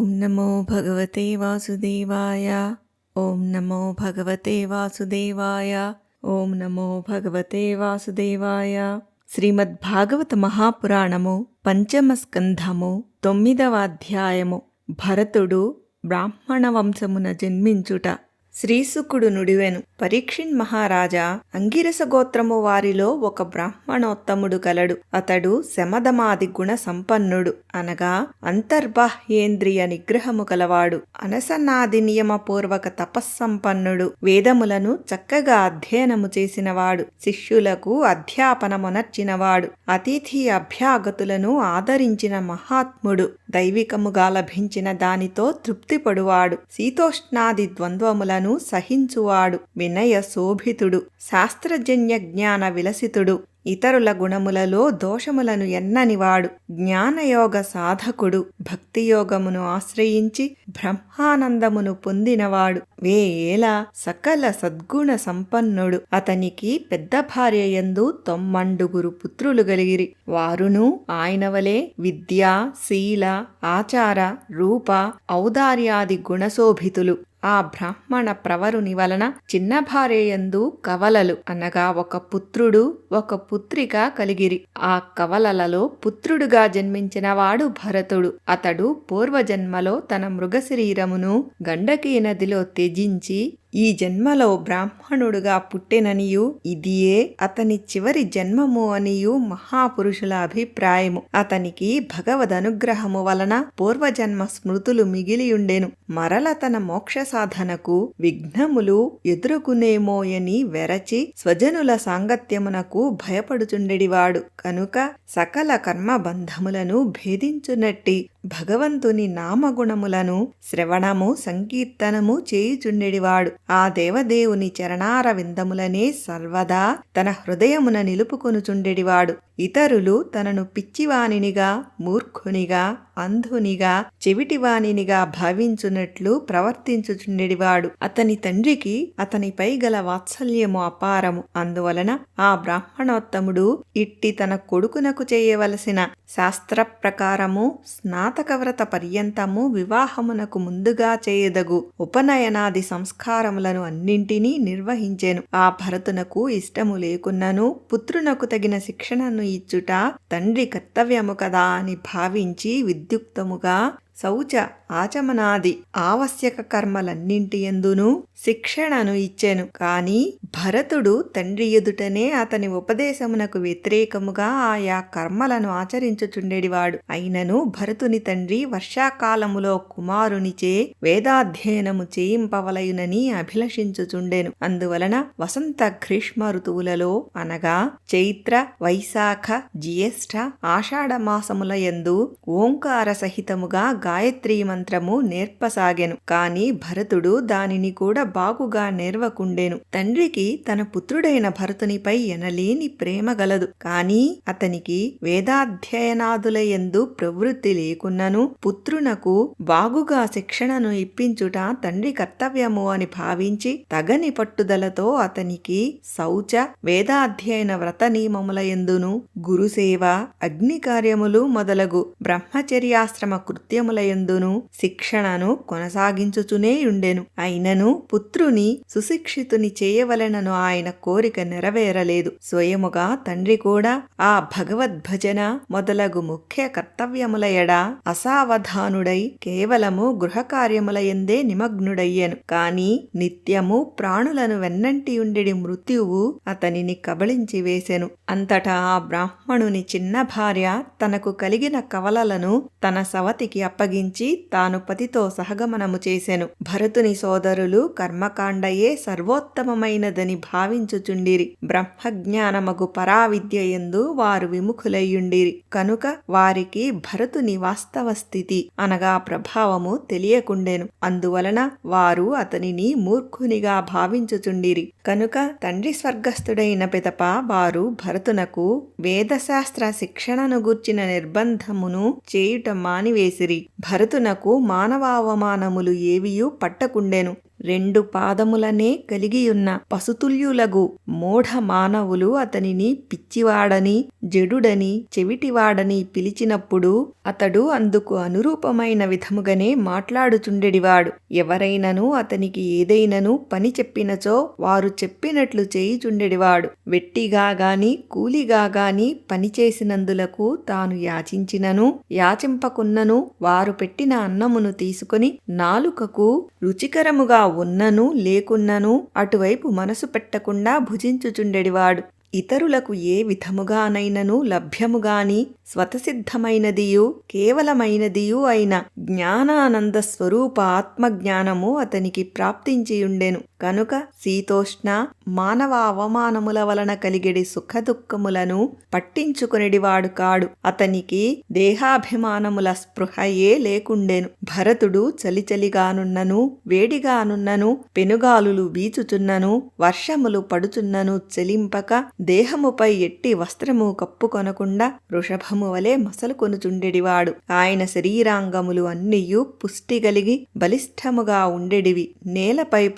ఓం నమో భగవతే వాసుదేవాయ. ఓం నమో భగవతే వాసుదేవాయ. ఓం నమో భగవతే వాసుదేవాయ. శ్రీమద్భాగవత మహాపురాణము పంచమ స్కంధము తొమ్మిదవ అధ్యాయము. భరతుడు బ్రాహ్మణ వంశమున జన్మించుట. శ్రీసుకుడు నుడివెను. పరీక్షిన్ మహారాజా అంగిరస గోత్రము వారిలో ఒక బ్రాహ్మణోత్తముడు కలడు అతడు శమదమాది గుణ సంపన్నుడు అనగా అంతర్బాహ్యేంద్రియ నిగ్రహము కలవాడు అనసనాది నియమపూర్వక తపస్సంపన్నుడు. వేదములను చక్కగా అధ్యయనము చేసినవాడు. శిష్యులకు అధ్యాపనమునర్చినవాడు. అతిథి అభ్యాగతులను ఆదరించిన మహాత్ముడు. దైవికముగా లభించిన దానితో తృప్తిపడువాడు. శీతోష్ణాది ద్వంద్వములను సహించువాడు. వినయ శోభితుడు శాస్త్రజన్య జ్ఞాన విలసితుడు ఇతరుల గుణములలో దోషములను ఎన్ననివాడు జ్ఞానయోగ సాధకుడు భక్తియోగమును ఆశ్రయించి బ్రహ్మానందమును పొందినవాడు వేయేలా సకల సద్గుణ సంపన్నుడు. అతనికి పెద్ద భార్య యందు తొమ్మండుగురు పుత్రులు గలిగిరి. వారును ఆయన వలె విద్య శీల ఆచార రూప ఔదార్యాది గుణశోభితులు. ఆ బ్రాహ్మణ ప్రవరుని వలన చిన్న భార్యయందు కవలలు అనగా ఒక పుత్రుడు ఒక పుత్రిక కలిగిరి. ఆ కవలలలో పుత్రుడుగా జన్మించిన వాడు భరతుడు. అతడు పూర్వజన్మలో తన మృగశరీరమును గండకీ నదిలో త్యజించి ఈ జన్మలో బ్రాహ్మణుడుగా పుట్టెననియు ఇదియే అతని చివరి జన్మము అనియు మహాపురుషుల అభిప్రాయము. అతనికి భగవద్ అనుగ్రహము వలన పూర్వజన్మ స్మృతులు మిగిలియుండెను. మరల తన మోక్ష సాధనకు విఘ్నములు ఎదురుకునేమోయని వెరచి స్వజనుల సాంగత్యమునకు భయపడుచుండెడివాడు. కనుక సకల కర్మబంధములను భేదించునట్టి భగవంతుని నామగుణములను శ్రవణము సంకీర్తనము చేయుచుండెడివాడు. ఆ దేవదేవుని చరణార విందములనే సర్వదా తన హృదయమున నిలుపుకొనుచుండెడివాడు. ఇతరులు తనను పిచ్చివానినిగా మూర్ఖునిగా అంధునిగా చెవిటివానినిగా భావించున్నట్లు ప్రవర్తించుచుండెడివాడు. అతని తండ్రికి అతనిపై గల వాత్సల్యము అపారము. అందువలన ఆ బ్రాహ్మణోత్తముడు ఇట్టి తన కొడుకునకు చేయవలసిన శాస్త్ర ప్రకారము స్నా స్నాతకవ్రత పర్యంతము వివాహమునకు ముందుగా చేయదగు ఉపనయనాది సంస్కారములను అన్నింటినీ నిర్వహించెను. ఆ భరతునకు ఇష్టము లేకున్నను పుత్రునకు తగిన శిక్షణను ఇచ్చుట తండ్రి కర్తవ్యము కదా అని భావించి విద్యుక్తముగా శౌచ ఆచమనాది ఆవశ్యక కర్మలన్నింటి ఎందును శిక్షణను ఇచ్చెను. కాని భరతుడు తండ్రి ఎదుటనే అతని ఉపదేశమునకు వ్యతిరేకముగా ఆయా కర్మలను ఆచరించుచుండేడివాడు. అయినను భరతుని తండ్రి వర్షాకాలములో కుమారునిచే వేదాధ్యయనము చేయింపవలయునని అభిలషించుచుండెను. అందువలన వసంత గ్రీష్మ ఋతువులలో అనగా చైత్ర వైశాఖ జ్యేష్ఠ ఆషాఢ మాసముల యందు ఓంకార సహితముగా గాయత్రీ మంత్రము నేర్పసాగెను. కాని భరతుడు దానిని కూడా బాగుగా నేర్వకుండెను. తండ్రికి తన పుత్రుడైన భరతునిపై ఎనలేని ప్రేమ గలదు. కాని అతనికి వేదాధ్యయనాదులయందు ప్రవృత్తి లేకున్నను. పుత్రునకు బాగుగా శిక్షణను ఇప్పించుట తండ్రి కర్తవ్యము అని భావించి తగని పట్టుదలతో అతనికి శౌచ వేదాధ్యయన వ్రత నియమములయందును గురుసేవ అగ్ని కార్యములు మొదలగు బ్రహ్మచర్యాశ్రమ కృత్యములయందును శిక్షణను కొనసాగించుచునే ఉండెను. అయినను పుత్రుని సుశిక్షితుని చేయవలెనను ఆయన కోరిక నెరవేరలేదు. స్వయముగా తండ్రి కూడా ఆ భగవద్భజన మొదలగు ముఖ్య కర్తవ్యముల ఎడ అసావధానుడై కేవలము గృహకార్యముల ఎందే నిమగ్నుడయ్యెను. కాని నిత్యము ప్రాణులను వెన్నంటియుండెడి మృత్యువు అతనిని కబళించి వేసెను. అంతటా ఆ బ్రాహ్మణుని చిన్న భార్య తనకు కలిగిన కవలలను తన సవతికి అప్పగించి తాను పతితో సహగమనము చేసెను. భరతుని సోదరులు కర్మకాండయే సర్వోత్తమమైనదని భావించుచుండిరి. బ్రహ్మజ్ఞానమగు పరావిద్య ఎందు వారు విముఖులయ్యుండిరి. కనుక వారికి భరతుని వాస్తవ స్థితి అనగా ప్రభావము తెలియకుండెను. అందువలన వారు అతనిని మూర్ఖునిగా భావించుచుండిరి. కనుక తండ్రి స్వర్గస్థుడైన పిదప వారు భరతునకు వేదశాస్త్ర శిక్షణను గూర్చిన నిర్బంధమును చేయుట మానివేసిరి. భరతునకు మానవావమానములు ఏవియూ పట్టకుండెను. రెండు పాదములనే కలిగియున్న పసుతుల్యులగు మూఢ మానవులు అతనిని పిచ్చివాడని జడుడని చెవిటివాడని పిలిచినప్పుడు అతడు అందుకు అనురూపమైన విధముగానే మాట్లాడుచుండెడివాడు. ఎవరైనను అతనికి ఏదైనను పని చెప్పినచో వారు చెప్పినట్లు చేయుచుండెడివాడు. వెట్టిగా గాని కూలిగా గాని పని చేసినందులకు తాను యాచించినను యాచింపకున్నను వారు పెట్టిన అన్నమును తీసుకొని నాలుకకు రుచికరముగా ఉన్నను లేకున్నను అటువైపు మనసు పెట్టకుండా భుజించుచుండెడివాడు. ఇతరులకు ఏ విధముగానైనను లభ్యముగాని స్వతసిద్ధమైనదియు కేవలమైనదియు అయిన జ్ఞానానంద స్వరూప ఆత్మజ్ఞానము అతనికి ప్రాప్తించియుండెను. కనుక శీతోష్ణ మానవ అవమానముల వలన కలిగెడి సుఖదుఖములను పట్టించుకునేడివాడు కాడు. అతనికి దేహాభిమానముల స్పృహయే లేకుండెను. భరతుడు చలిచలిగానున్నను వేడిగానున్నను పెనుగాలులు వీచుచున్నను వర్షములు పడుచున్నను చెలింపక దేహముపై ఎట్టి వస్త్రము కప్పుకొనకుండా వృషభము వలె మసలు కొనుచుండెడివాడు ఆయన శరీరాంగములు అన్నియు పుష్టి కలిగి బలిష్టముగా ఉండెడివి. నేలపై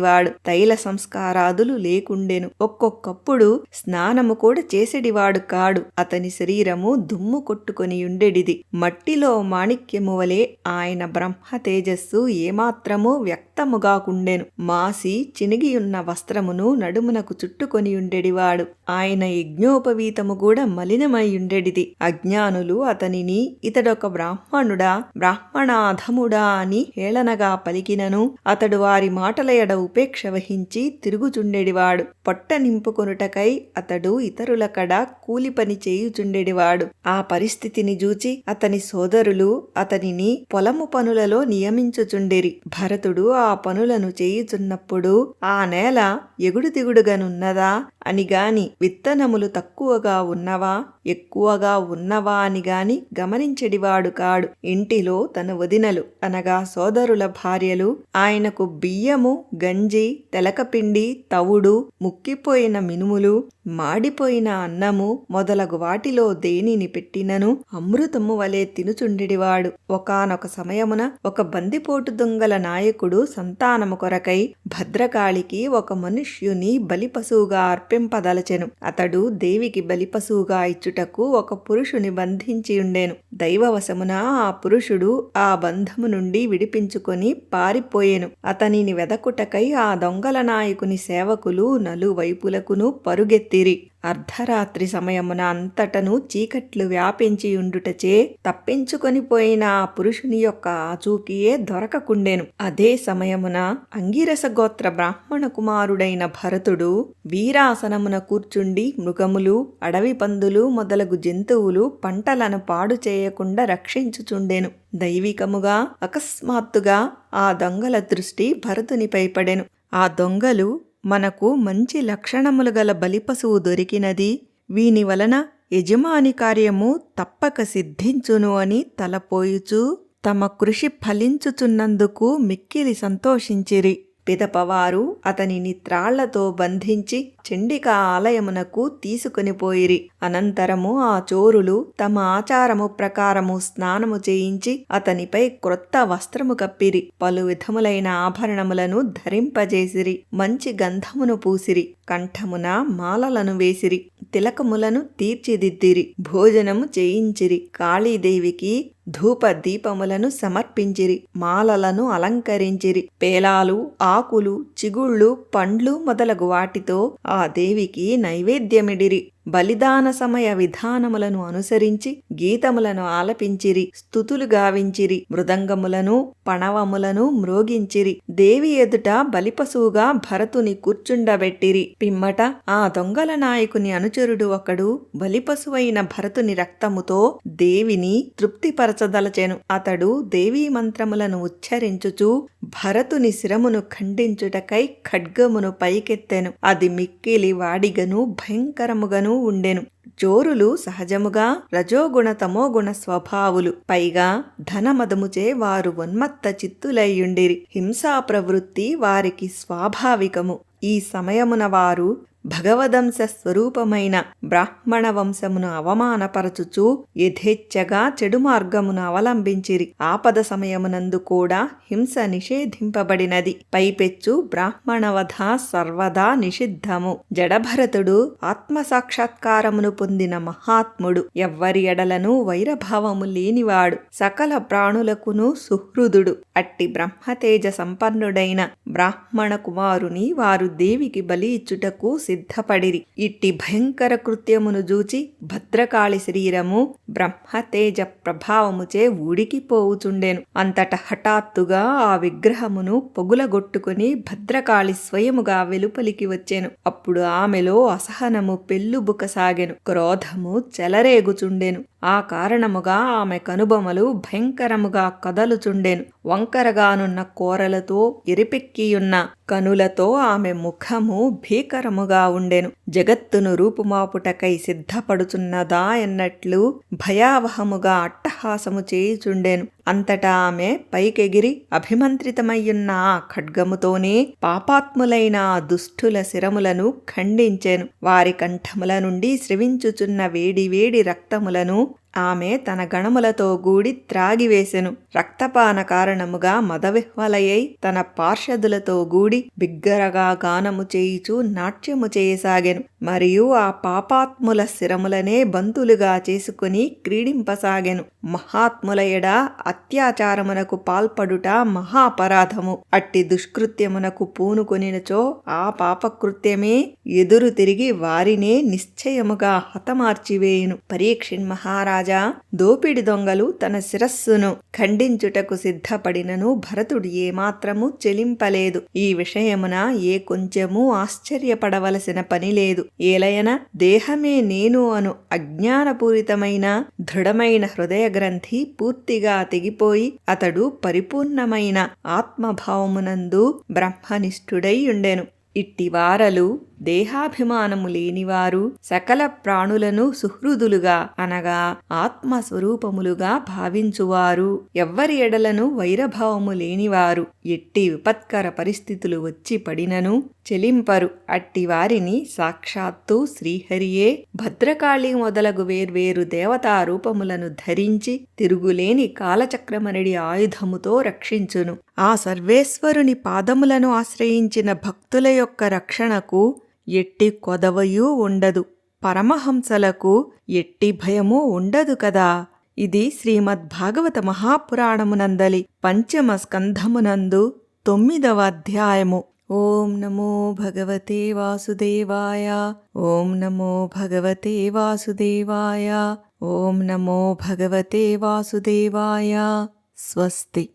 పరుండెడివాడు తైల సంస్కారాదులు లేకుండెను. ఒక్కొక్కప్పుడు స్నానము కూడా చేసెడివాడు కాడు. అతని శరీరము దుమ్ము కొట్టుకొని ఉండెడిది. మట్టిలో మాణిక్యము వలె ఆయన బ్రహ్మ తేజస్సు ఏమాత్రము వ్యక్తముగాకుండెను. మాసి చినిగియున్న వస్త్రమును నడుమునకు చుట్టుకొని ఉండెడివాడు. ఆయన యజ్ఞోపవీతము కూడా మలినమైయుండెడిది అజ్ఞానులు అతనిని ఇతడొక బ్రాహ్మణుడా బ్రాహ్మణాధముడా అని హేళనగా పలికినను. అతడు వారి మాటల ఎడవు ఉపేక్ష వహించి తిరుగుచుండెడివాడు. పొట్ట నింపుకొనుటకై అతడు ఇతరుల కడ కూలి పని చేయుచుండెడివాడు. ఆ పరిస్థితిని చూచి అతని సోదరులు అతనిని పొలము పనులలో నియమించుచుండెరి. భరతుడు ఆ పనులను చేయుచున్నప్పుడు ఆ నేల ఎగుడు దిగుడుగానున్నదా అని గాని విత్తనములు తక్కువగా ఉన్నవా ఎక్కువగా ఉన్నవా అని గాని గమనించెడివాడు కాడు. ఇంటిలో తన వదినలు అనగా సోదరుల భార్యలు ఆయనకు బియ్యము గంజి తెలకపిండి తవుడు ముక్కిపోయిన మినుములు మాడిపోయిన అన్నము మొదలగు వాటిలో దేనిని పెట్టినను అమృతము వలె తినుచుండిడివాడు. ఒకనొక సమయమున ఒక బందిపోటు దొంగల నాయకుడు సంతానము కొరకై భద్రకాళికి ఒక మనుష్యుని బలిపశువుగా అర్పింపదలచెను. అతడు దేవికి బలిపశువుగా ఇచ్చుటకు ఒక పురుషుని బంధించి ఉండెను. దైవవశమున ఆ పురుషుడు ఆ బంధము నుండి విడిపించుకొని పారిపోయెను. అతనిని వెదకుటకై ఆ దొంగల నాయకుని సేవకులు నలువైపులకును పరుగెత్తి పరుగెత్తిరి అర్ధరాత్రి సమయమున అంతటను చీకట్లు వ్యాపించియుండుటచే తప్పించుకొని పోయిన ఆ పురుషుని యొక్క ఆచూకీయే దొరకకుండెను. అదే సమయమున అంగిరస గోత్ర బ్రాహ్మణ కుమారుడైన భరతుడు వీరాసనమున కూర్చుండి మృగములు అడవి పందులు మొదలగు జంతువులు పంటలను పాడు చేయకుండా రక్షించుచుండెను. దైవికముగా అకస్మాత్తుగా ఆ దొంగల దృష్టి భరతునిపై పడెను. ఆ దొంగలు మనకు మంచి లక్షణములు గల బలిపశువు దొరికినది. వీని వలన యజమాని కార్యము తప్పక సిద్ధించును అని తలపోయుచు తమ కృషి ఫలించుచున్నందుకు మిక్కిలి సంతోషించిరి. పిదపవారు అతనిని త్రాళ్ళతో బంధించి చండిక ఆలయమునకు తీసుకుని పోయిరి. అనంతరము ఆ చోరులు తమ ఆచారము ప్రకారము స్నానము చేయించి అతనిపై క్రొత్త వస్త్రము కప్పిరి. పలు విధములైన ఆభరణములను ధరింపజేసిరి. మంచి గంధమును పూసిరి. కంఠమున మాలలను వేసిరి తిలకములను తీర్చిదిద్దిరి భోజనము చేయించిరి కాళీదేవికి ధూప దీపములను సమర్పించిరి మాలలను అలంకరించిరి. పేలాలు ఆకులు చిగుళ్ళు పండ్లు మొదలగు వాటితో ఆ దేవికి నైవేద్యమిడిరి. బలిదాన సమయ విధానములను అనుసరించి గీతములను ఆలపించిరి స్థుతులు గావించిరి మృదంగములను పణవములను మ్రోగించిరి. దేవి ఎదుట బలిపశువుగా భరతుని కూర్చుండబెట్టిరి. పిమ్మట ఆ దొంగల నాయకుని అనుచరుడు ఒకడు బలిపశువైన భరతుని రక్తముతో దేవిని తృప్తిపరచదలచెను. అతడు దేవీ మంత్రములను ఉచ్చరించుచు భరతుని శిరమును ఖండించుటకై ఖడ్గమును పైకెత్తెను. అది మిక్కిలి వాడిగను భయంకరముగను ఉండెను. చోరులు సహజముగా రజోగుణ తమోగుణ స్వభావులు. పైగా ధనమదముచే వారు ఉన్మత్త చిత్తులయ్యుండిరి. హింసా ప్రవృత్తి వారికి స్వాభావికము. ఈ సమయమున వారు భగవదంశ స్వరూపమైన బ్రాహ్మణ వంశమును అవమానపరచుచూ యథేచ్ఛగా చెడు మార్గమును అవలంబించిరి. ఆపద సమయమునందు కూడా హింస నిషేధింపబడినది. పైపెచ్చు బ్రాహ్మణవధ సర్వదా నిషిద్ధము. జడభరతుడు ఆత్మసాక్షాత్కారమును పొందిన మహాత్ముడు. ఎవ్వరి ఎడలను వైరభావము లేనివాడు. సకల ప్రాణులకును సుహృదుడు. అట్టి బ్రహ్మతేజ సంపన్నుడైన బ్రాహ్మణ కుమారుని వారు దేవికి బలి ఇచ్చుటకు సిద్ధపడిరి. ఇట్టి భయంకర కృత్యమును జూచి భద్రకాళి శరీరము బ్రహ్మతేజ ప్రభావముచే ఊడికిపోవుచుండెను. అంతట హఠాత్తుగా ఆ విగ్రహమును పొగులగొట్టుకుని భద్రకాళి స్వయముగా వెలుపలికి వచ్చాను. అప్పుడు ఆమెలో అసహనము పెళ్ళుబుకసాగెను. క్రోధము చెలరేగుచుండెను. ఆ కారణముగా ఆమె కనుబొమలు భయంకరముగా కదలుచుండెను. వంకరగానున్న కోరలతో ఎరిపెక్కియున్న కనులతో ఆమె ముఖము భీకరముగా ఉండెను. జగత్తును రూపుమాపుటకై సిద్ధపడుచున్నదా ఎన్నట్లు భయావహముగా అట్టహాసము చేయుచుండెను. అంతటా ఆమె పైకెగిరి అభిమంత్రితమయ్యున్న ఆ ఖడ్గముతోనే పాపాత్ములైన ఆ దుష్టుల శిరములను ఖండించెను. వారి కంఠముల నుండి స్రవించుచున్న వేడి వేడి రక్తములను ఆమె తన గణములతో గూడి త్రాగివేసెను. రక్తపాన కారణముగా మదవిహ్వలయ్యై తన పార్షదులతో గూడి బిగ్గరగా గానము చేయుచు నాట్యము చేయసాగెను. మరియు ఆ పాపాత్ముల శిరములనే బంతులుగా చేసుకుని క్రీడింపసాగెను. మహాత్ముల ఎడ అత్యాచారమునకు పాల్పడుట మహాపరాధము. అట్టి దుష్కృత్యమునకు పూనుకొనినచో ఆ పాపకృత్యమే ఎదురు తిరిగి వారినే నిశ్చయముగా హతమార్చివేయును. పరీక్షిన్ మహారాజ్ రాజా దోపిడి దొంగలు తన శిరస్సును ఖండించుటకు సిద్ధపడినను భరతుడు ఏమాత్రము చెలింపలేదు. ఈ విషయమున ఏ కొంచెము ఆశ్చర్యపడవలసిన పని లేదు. ఏలయన దేహమే నేను అను అజ్ఞానపూరితమైన దృఢమైన హృదయ గ్రంథి పూర్తిగా తెగిపోయి అతడు పరిపూర్ణమైన ఆత్మభావమునందు బ్రహ్మనిష్ఠుడై ఉండెను. ఇట్టి వారలు దేహాభిమానము లేనివారు సకల ప్రాణులను సుహృదులుగా అనగా ఆత్మస్వరూపములుగా భావించువారు. ఎవ్వరి ఎడలను వైరభావము లేనివారు ఎట్టి విపత్కర పరిస్థితులు వచ్చి పడినను చెలింపరు. అట్టి వారిని సాక్షాత్తు శ్రీహరియే భద్రకాళి మొదలగు వేర్వేరు దేవతా రూపములను ధరించి తిరుగులేని కాలచక్రమరడి ఆయుధముతో రక్షించును. ఆ సర్వేశ్వరుని పాదములను ఆశ్రయించిన భక్తుల యొక్క రక్షణకు ఎట్టి కొదవయూ ఉండదు. పరమహంసలకు ఎట్టి భయమూ ఉండదు కదా. ఇది శ్రీమద్భాగవత మహాపురాణమునందలి పంచమ స్కంధమునందు తొమ్మిదవ అధ్యాయము. ఓం నమో భగవతే వాసుదేవాయ. ఓం నమో భగవతే వాసుదేవాయ. ఓం నమో భగవతే వాసుదేవాయ. స్వస్తి.